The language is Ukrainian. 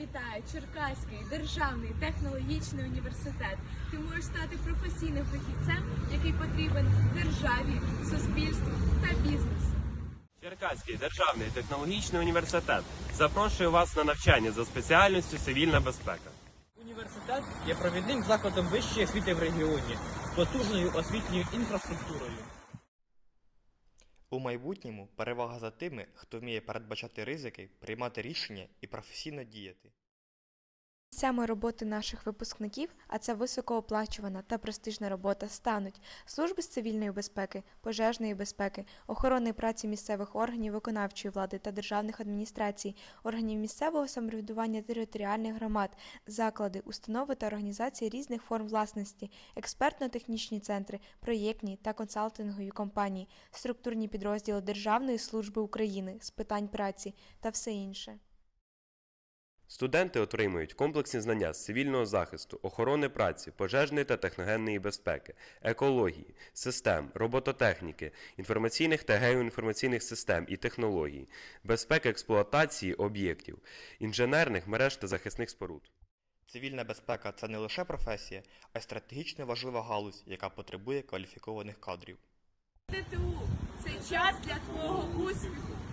вітає Черкаський державний технологічний університет. Ти можеш стати професійним фахівцем, який потрібен державі, суспільству та бізнесу. Черкаський державний технологічний університет запрошує вас на навчання за спеціальністю цивільна безпека. Університет є провідним закладом вищої освіти в регіоні потужною освітньою інфраструктурою. У майбутньому перевага за тими, хто вміє передбачати ризики, приймати рішення і професійно діяти. Місцями роботи наших випускників, а це високооплачувана та престижна робота, стануть служби з цивільної безпеки, пожежної безпеки, охорони праці місцевих органів виконавчої влади та державних адміністрацій, органів місцевого самоврядування територіальних громад, заклади, установи та організації різних форм власності, експертно-технічні центри, проєктні та консалтингові компанії, структурні підрозділи Державної служби України з питань праці та все інше. Студенти отримують комплексні знання з цивільного захисту, охорони праці, пожежної та техногенної безпеки, екології, систем, робототехніки, інформаційних та геоінформаційних систем і технологій, безпеки експлуатації об'єктів, інженерних мереж та захисних споруд. Цивільна безпека це не лише професія, а й стратегічно важлива галузь, яка потребує кваліфікованих кадрів. ТТУ це час для твого успіху.